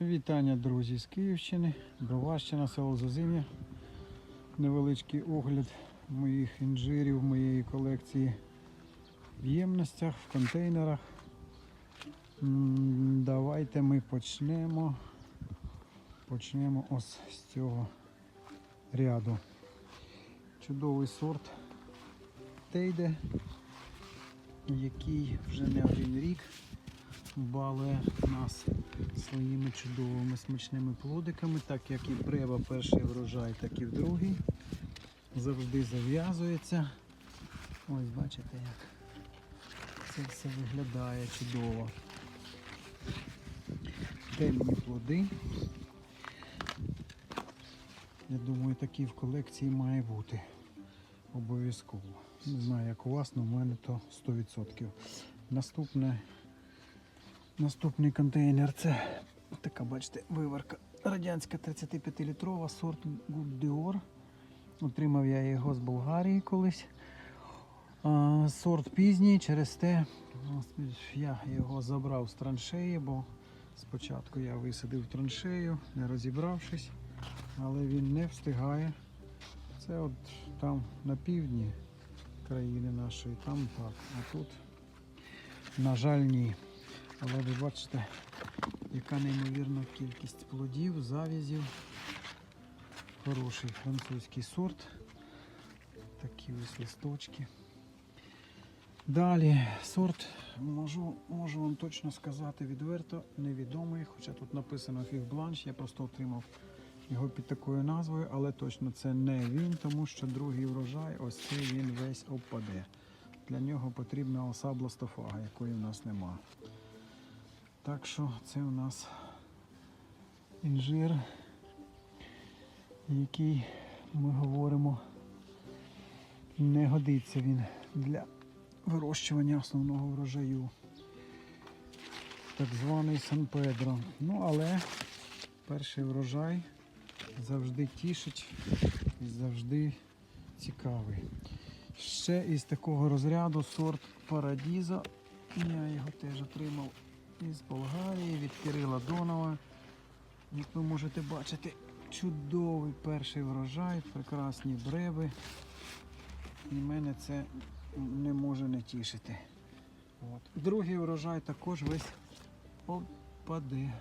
Вітання, друзі, з Київщини, Броващина, село Зазим'я. Невеличкий огляд моїх інжирів, моєї колекції в ємностях, в контейнерах. Давайте ми почнемо. Почнемо ось з цього ряду. Чудовий сорт Тейде, який вже не один рік балує нас своїми чудовими смачними плодиками, так як і брева перший врожай, так і в другий. Завжди зав'язується. Ось бачите, як це все виглядає чудово. Темні плоди. Я думаю, такі в колекції має бути. Обов'язково. Не знаю, як у вас, але в мене то 100%. Наступне Наступний контейнер це така, бачите, виварка радянська 35-літрова, сорт Good Dior. Отримав я його з Болгарії колись. Сорт пізній, через те я його забрав з траншеї, бо спочатку я висадив траншею, не розібравшись, але він не встигає. Це от там на півдні країни нашої, там так, а тут, на жаль, ні. Але ви бачите, яка неймовірна кількість плодів, завязів. Хороший французький сорт. Такі ось листочки. Далі сорт, можу, можу вам точно сказати відверто, невідомий, хоча тут написано фіг бланш, я просто отримав його під такою назвою, але точно це не він, тому що другий врожай, ось цей він весь опаде. Для нього потрібна оса бластофага, якої в нас немає. Так що це у нас інжир, який ми говоримо, не годиться він для вирощування основного врожаю. Так званий Сан Педро. Ну, але перший врожай завжди тішить і завжди цікавий. Ще із такого розряду сорт Парадізо. Я його теж отримав із Болгарії від Кирила Донова. Як ви можете бачити, чудовий перший врожай, прекрасні бреби. І мене це не може не тішити. От. Другий врожай також весь опаде.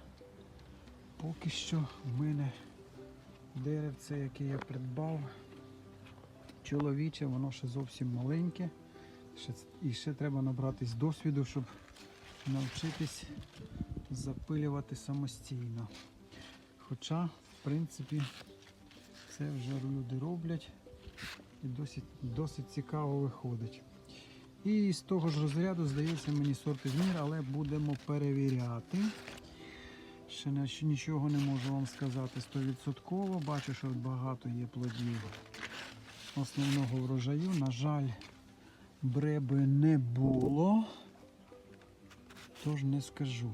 Поки що в мене деревце, яке я придбав, чоловіче, воно ще зовсім маленьке. І ще треба набратись досвіду, щоб навчитись запилювати самостійно. Хоча, в принципі, це вже люди роблять і досить, досить цікаво виходить. І з того ж розряду, здається, мені сорт змір, але будемо перевіряти. Ще нічого не можу вам сказати 100%. Бачу, що багато є плодів основного врожаю. На жаль, бреби не було тож не скажу.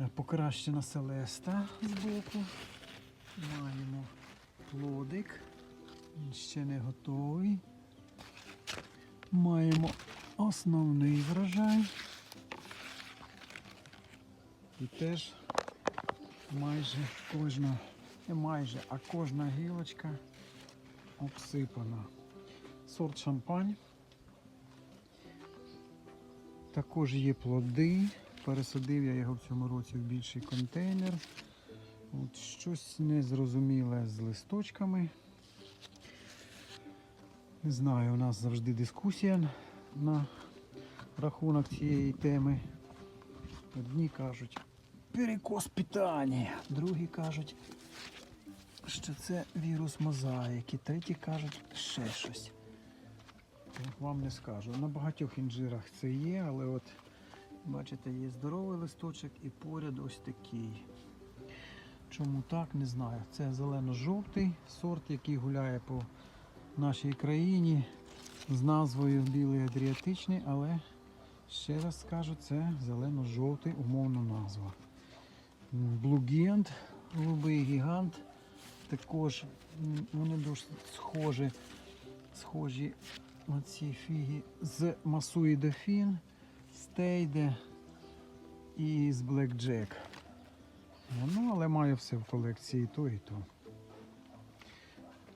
Е, Покращена селеста збоку. Маємо плодик. Він ще не готовий. Маємо основний врожай. І теж майже кожна, не майже, а кожна гілочка обсипана. Сорт шампань. Також є плоди. Пересадив я його в цьому році в більший контейнер. От щось незрозуміле з листочками. Не знаю, у нас завжди дискусія на рахунок цієї теми. Одні кажуть перекос питання, другі кажуть, що це вірус мозаїки, треті кажуть ще щось. Вам не скажу. На багатьох інжирах це є, але от бачите, є здоровий листочок і поряд ось такий. Чому так, не знаю. Це зелено-жовтий сорт, який гуляє по нашій країні з назвою Білий Адріатичний, але ще раз скажу, це зелено-жовтий умовна назва. Блугент, голубий гігант. Також вони досить схожі, схожі оці фіги з Масуї Дофін, Стейде і з Black Jack. але маю все в колекції то, і то.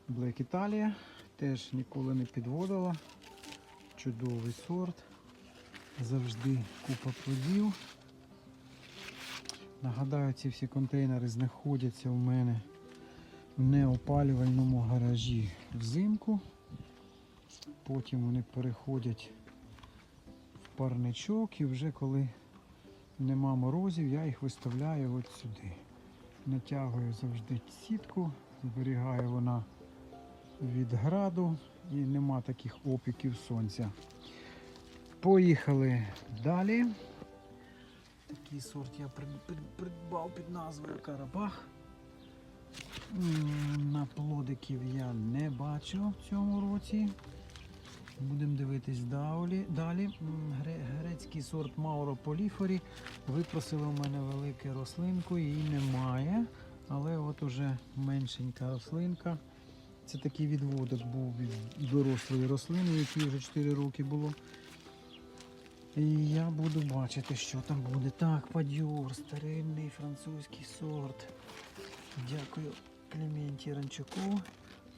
Black Italia теж ніколи не підводила. Чудовий сорт. Завжди купа плодів. Нагадаю, ці всі контейнери знаходяться у мене в неопалювальному гаражі взимку. Потім вони переходять в парничок і вже коли нема морозів, я їх виставляю от сюди. Натягую завжди сітку, зберігає вона від граду і нема таких опіків сонця. Поїхали далі. Такий сорт я прид- прид- придбав під назвою Карабах. На плодиків я не бачу в цьому році. Будемо дивитись далі. далі. Гре- Грецький сорт Мауро Поліфорі. Випросили у мене велику рослинку, її немає. Але от уже меншенька рослинка. Це такий відводок був від дорослої рослини, якій вже 4 роки було. І я буду бачити, що там буде. Так, падьор, старинний французький сорт. Дякую Клементі Ранчуку.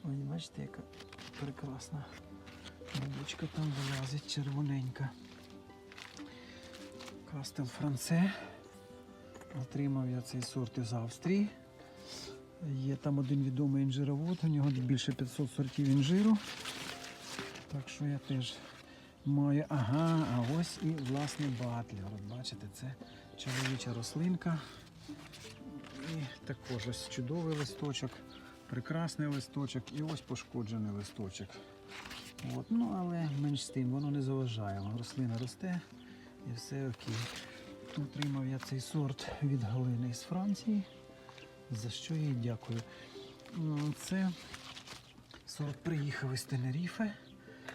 Ой, бачите, яка прекрасна бабочка там вилазить червоненька. Кастел Франце. Отримав я цей сорт із Австрії. Є там один відомий інжировод, у нього більше 500 сортів інжиру. Так що я теж маю. Ага, а ось і власне батлер. От бачите, це чоловіча рослинка. І також ось чудовий листочок, прекрасний листочок і ось пошкоджений листочок. От, ну, але менш з тим, воно не заважає. Рослина росте і все окей. Отримав я цей сорт від Галини з Франції, за що їй дякую. Це сорт приїхав із Тенеріфе.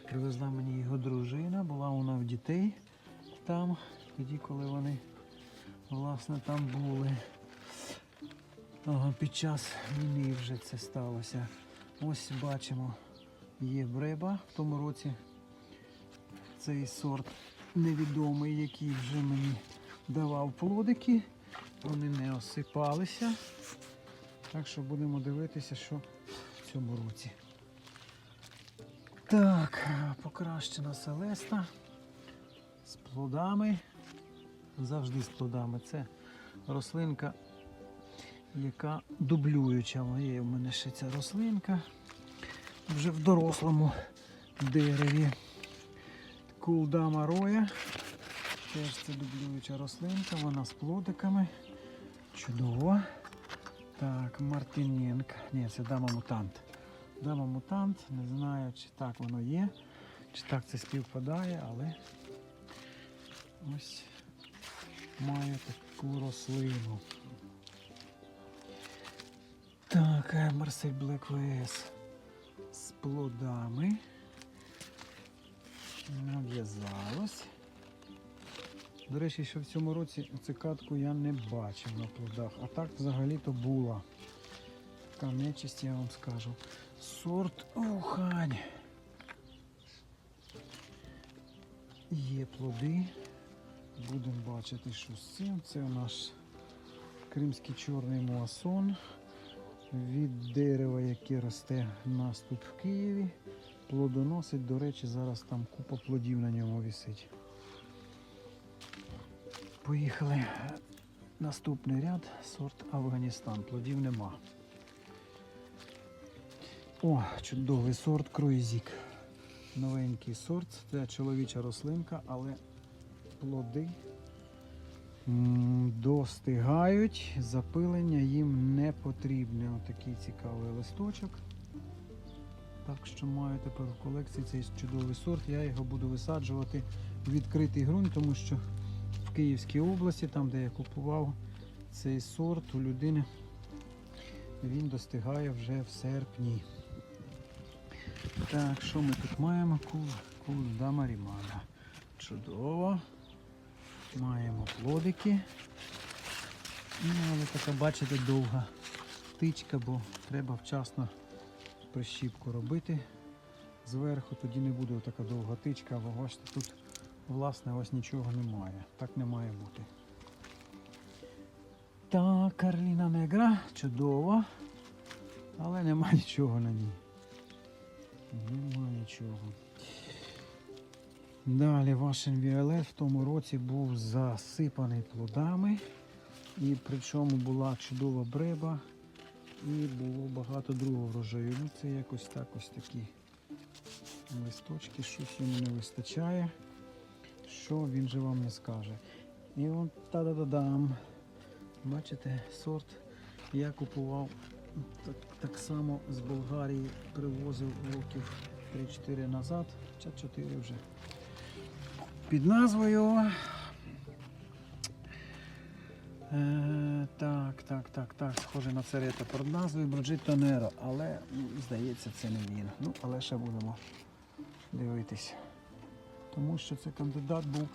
Привезла мені його дружина, була вона в дітей там, тоді, коли вони власне там були. Під час війни вже це сталося. Ось бачимо, є бреба в тому році. Цей сорт невідомий, який вже мені давав плодики. Вони не осипалися. Так що будемо дивитися, що в цьому році. Так, покращена селеста з плодами. Завжди з плодами. Це рослинка, яка дублююча. Є в мене ще ця рослинка вже в дорослому дереві. Кулдама роя. Теж це дублююча рослинка, вона з плодиками. Чудово. Так, Мартиненк. Ні, це дама мутант. Дама мутант, не знаю, чи так воно є, чи так це співпадає, але ось маю таку рослину. Так, Марсель Блек ВС плодами. Нав'язалось. До речі, що в цьому році цикадку я не бачив на плодах, а так взагалі-то була. Така нечисть, я вам скажу. Сорт Ухань. Є плоди. Будемо бачити, що з цим. Це у нас кримський чорний муасон. Від дерева, яке росте у нас тут в Києві. Плодоносить, до речі, зараз там купа плодів на ньому висить. Поїхали. Наступний ряд сорт Афганістан. Плодів нема. О, чудовий сорт Круїзік. Новенький сорт. Це чоловіча рослинка, але плоди достигають. Запилення їм не потрібне. Отакий цікавий листочок. Так що маю тепер в колекції цей чудовий сорт. Я його буду висаджувати в відкритий ґрунт, тому що в Київській області, там де я купував цей сорт у людини, він достигає вже в серпні. Так, що ми тут маємо? Кул, кулдама рімана. Чудово. Маємо плодики. Ну, але така, бачите, довга тичка, бо треба вчасно прищіпку робити зверху, тоді не буде така довга тичка, бо бачите, тут власне ось нічого немає. Так не має бути. Так, Карліна Негра, чудово. Але нема нічого на ній. Нема нічого. Далі Вашин Віолет в тому році був засипаний плодами. І причому була чудова бреба. І було багато другого врожаю. Ну це якось так ось такі листочки, щось йому не вистачає. Що він же вам не скаже. І от та-да-да-дам. Бачите, сорт я купував так, так само з Болгарії, привозив років 3-4 назад, чи 4 вже. Під назвою. Е, так, так, так, так, схоже на царета під назвою Броджито Неро, але м, здається це не він. Ну, але ще будемо дивитись. Тому що це кандидат був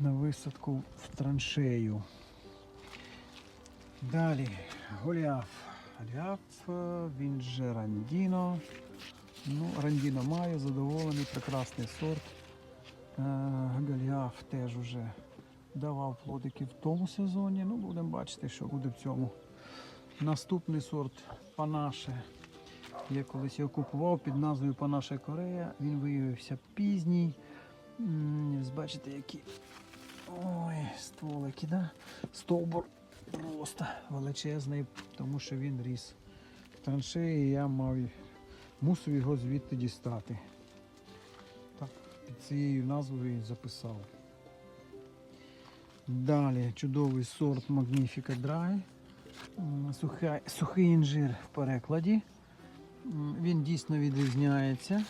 на висадку в траншею. Далі Голіаф. Голіаф, він же Рандіно. Ну, Рандіно маю, задоволений, прекрасний сорт. Е, Голіаф теж уже давав плодики в тому сезоні. Ну, будемо бачити, що буде в цьому. Наступний сорт Панаше. Я колись його купував під назвою Панаше Корея. Він виявився пізній. Бачите, які ой, стволики, да? стовбур просто величезний, тому що він ріс в траншеї, і я мав, мусив його звідти дістати. Під цією назвою записав. Далі чудовий сорт Magnifica Dry. Сухий, сухий інжир в перекладі. Він дійсно відрізняється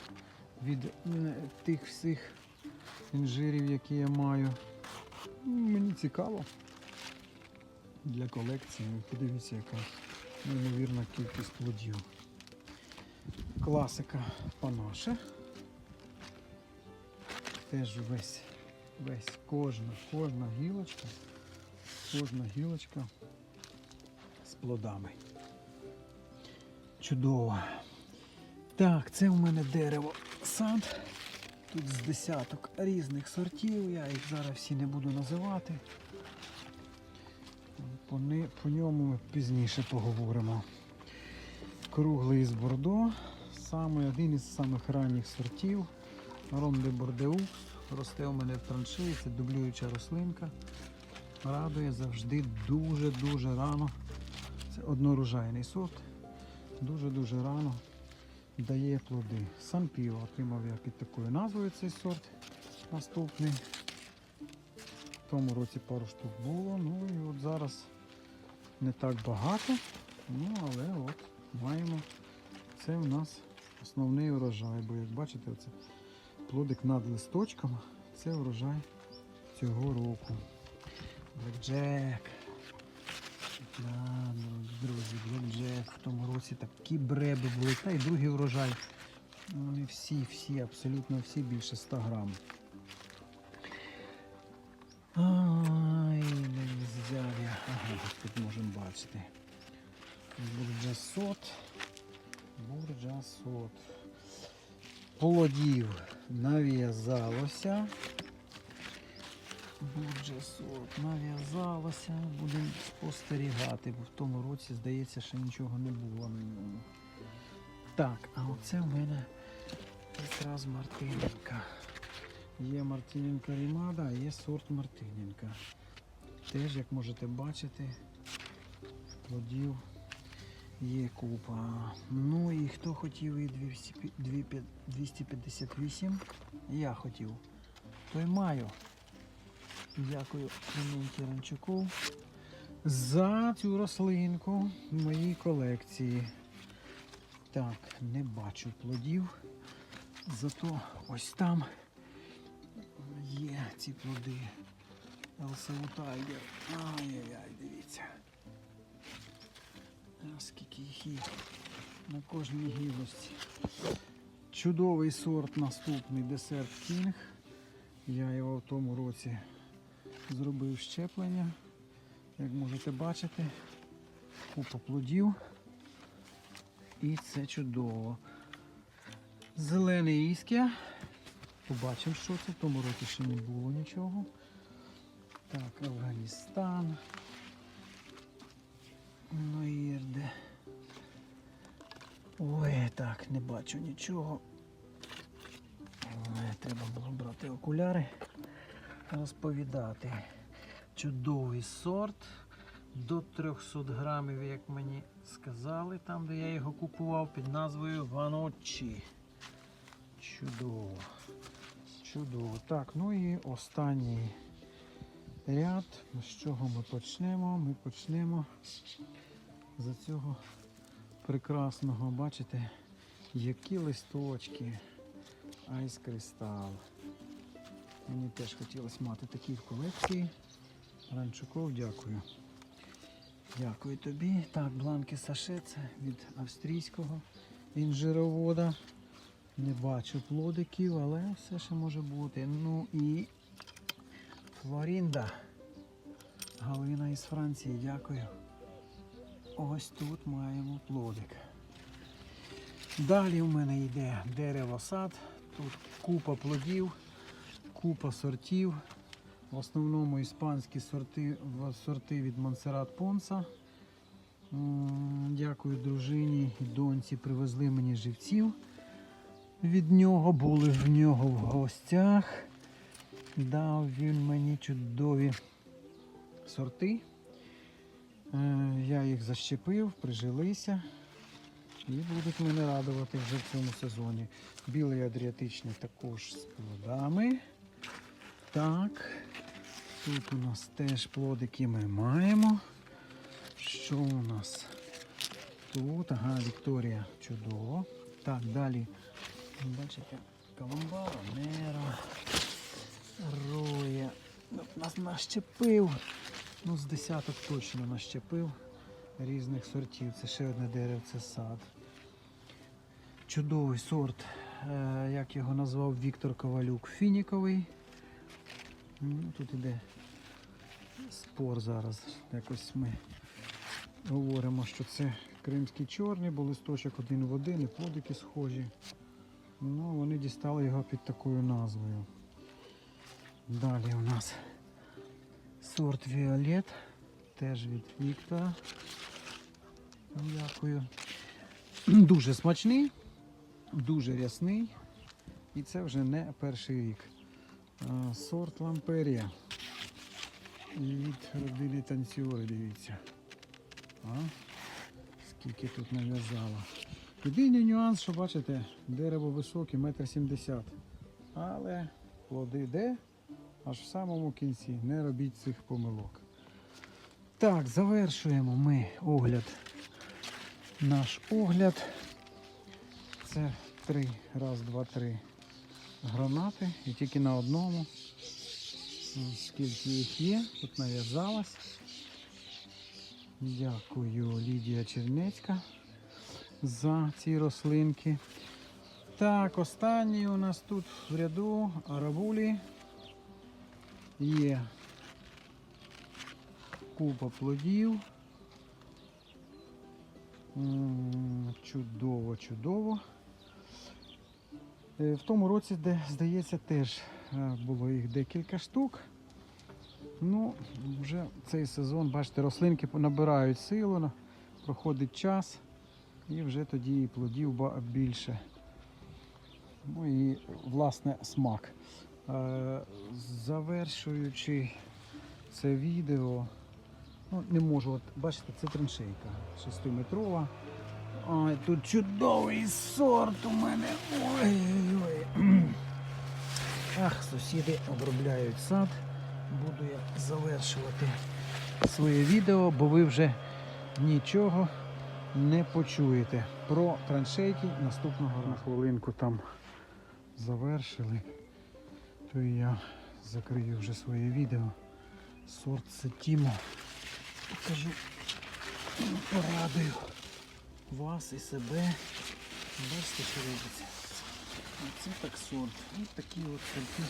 від тих всіх інжирів, які я маю. Мені цікаво для колекції. Подивіться, яка неймовірна кількість плодів. Класика панаше. Теж весь, весь, кожна, кожна гілочка, кожна гілочка з плодами. Чудово. Так, це у мене дерево сад. Тут з десяток різних сортів, я їх зараз всі не буду називати. По, ни- по ньому ми пізніше поговоримо. Круглий з Бордо, саме один із самих ранніх сортів. Ронде Бордеукс. Росте у мене в траншеї, це дублююча рослинка. Радує завжди дуже-дуже рано. Це однорожайний сорт. Дуже-дуже рано дає плоди. Санпіо отримав я під такою назвою цей сорт. Наступний. В тому році пару штук було. Ну і от зараз не так багато. Ну, але от маємо. Це у нас основний урожай. Бо як бачите, оце плодик над листочком. Це урожай цього року. Блекджек. Да, ну, друзі, Блекджек в тому році такі бреби були. Та й другий урожай. Вони всі, всі, абсолютно всі більше 100 грам. Ай, не взяв я. Ага, тут можемо бачити. Бурджасот. Бурджасот. Плодів нав'язалося. Бурджасот нав'язалося. Будемо спостерігати, бо в тому році, здається, що нічого не було на ньому. Так, а оце в мене якраз Мартиненка. Є Мартиненка Рімада, а є сорт Мартиненка. Теж, як можете бачити, плодів є купа. Ну і хто хотів і 200 200 258, я хотів, той маю. Дякую Клименті Ранчуку за цю рослинку в моїй колекції. Так, не бачу плодів. Зато ось там є ці плоди. Tiger. Ай-яй-яй, Скільки їх на кожній гілості. Чудовий сорт наступний десерт King. Я його в тому році зробив щеплення. Як можете бачити, купа плодів. І це чудово. Зелений іскя. Побачимо, що це. В тому році ще не було нічого. Так, Афганістан. Не бачу нічого. Е, Треба було брати окуляри, розповідати. Чудовий сорт. До 300 грамів, як мені сказали, там, де я його купував, під назвою Ваночі. Чудово. Чудово. Так, ну і останній ряд. З чого ми почнемо? Ми почнемо з цього прекрасного, бачите, які листочки. Айс кристал. Мені теж хотілося мати такі в колекції. Ранчуков, дякую. Дякую тобі. Так, бланки Саше, це від австрійського інжировода. Не бачу плодиків, але все ще може бути. Ну і Флорінда. Галина із Франції, дякую. Ось тут маємо плодик. Далі в мене йде дерево сад. Тут купа плодів, купа сортів. В основному іспанські сорти, сорти від Монсеррат Понса. Дякую дружині і доньці. Привезли мені живців. Від нього були в нього в гостях. Дав він мені чудові сорти. Е, Я їх защепив, прижилися і будуть мене радувати вже в цьому сезоні. Білий адріатичний також з плодами. Так, тут у нас теж плодики ми маємо. Що у нас тут? Ага, Вікторія, чудово. Так, далі. Бачите, Каламбара, Нера, Роя. Ну, Нас нащепив. Ну, з десяток точно нащепив різних сортів. Це ще одне дерево, це сад. Чудовий сорт, е, як його назвав Віктор Ковалюк, фініковий. Ну, Тут іде спор зараз. Якось ми говоримо, що це кримський чорний, бо листочок один в один і плодики схожі. Ну, вони дістали його під такою назвою. Далі у нас сорт Віолет, теж від Віктора. Дякую. Дуже смачний, дуже рясний. І це вже не перший рік. Сорт Ламперія. Від родини танцюри, дивіться. А? Скільки тут нав'язало. Єдиний нюанс, що бачите, дерево високе, метр сімдесят. Але плоди де? Аж в самому кінці. Не робіть цих помилок. Так, завершуємо ми огляд. Наш огляд. Це три, раз, два, три гранати. І тільки на одному. Скільки їх є, тут нав'язалось. Дякую, Лідія Чернецька за ці рослинки. Так, останній у нас тут в ряду арабулі є купа плодів. Чудово, чудово. Е, В тому році, де, здається, теж е, було їх декілька штук. Ну, вже цей сезон, бачите, рослинки набирають силу, проходить час, і вже тоді і плодів більше. Ну і власне смак. Е, Завершуючи це відео, ну, не можу, от бачите, це траншейка 6-метрова. Ой, тут чудовий сорт у мене. Ой-ой-ой. Ах, сусіди обробляють сад. Буду я завершувати своє відео, бо ви вже нічого не почуєте про траншейки наступного на хвилинку там завершили. То я закрию вже своє відео. Сорт Сетімо. Покажу, порадую вас і себе. Бачите, що робиться. Оце так сорт. Ось такі от сорти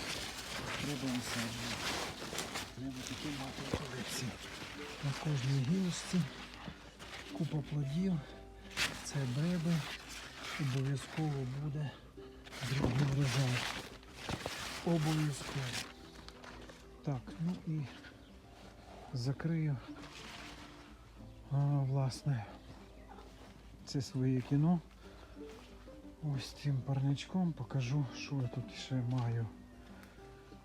треба насаджувати. Треба такі мати колекції. На кожній гілочці купа плодів. Це бреби. Обов'язково буде другий врожай. Обов'язково. Так, ну і закрию власне це своє кіно. ось цим парничком покажу, що я тут ще маю.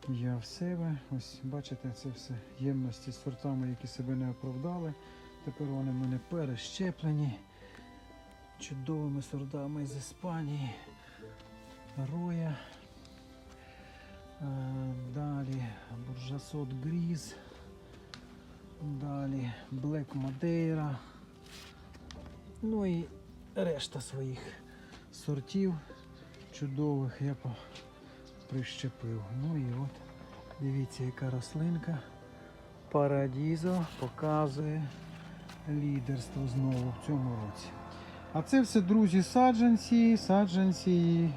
Я в себе. Ось бачите, це все ємності з сортами, які себе не оправдали. Тепер вони в мене перещеплені чудовими сортами з Іспанії. Роя. Е, Далі Буржасот Гріз. Далі Black Madeira. Ну і решта своїх сортів чудових я прищепив. Ну і от дивіться, яка рослинка. Парадізо показує лідерство знову в цьому році. А це все, друзі, саджанці, саджанці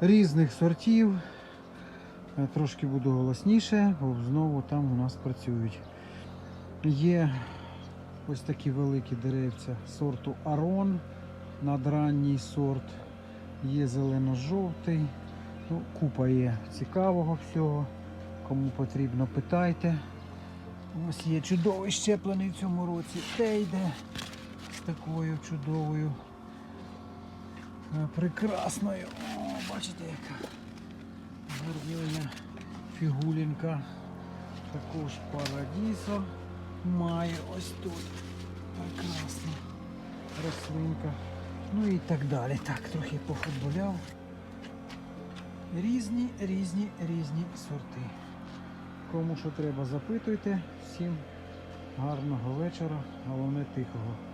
різних сортів. Е, Трошки буду голосніше, бо знову там у нас працюють. Є ось такі великі деревця сорту Арон, надранній сорт, є зелено-жовтий. Ну, купа є цікавого всього. Кому потрібно, питайте. Ось є чудовий щеплений в цьому році Тейде з такою чудовою, е, прекрасною. О, бачите, яка гарнюня фігулінка. Також парадісо має ось тут. Прекрасна рослинка. Ну і так далі. Так, трохи пофутболяв. Різні, різні, різні сорти. Кому що треба, запитуйте. Всім гарного вечора, головне тихого.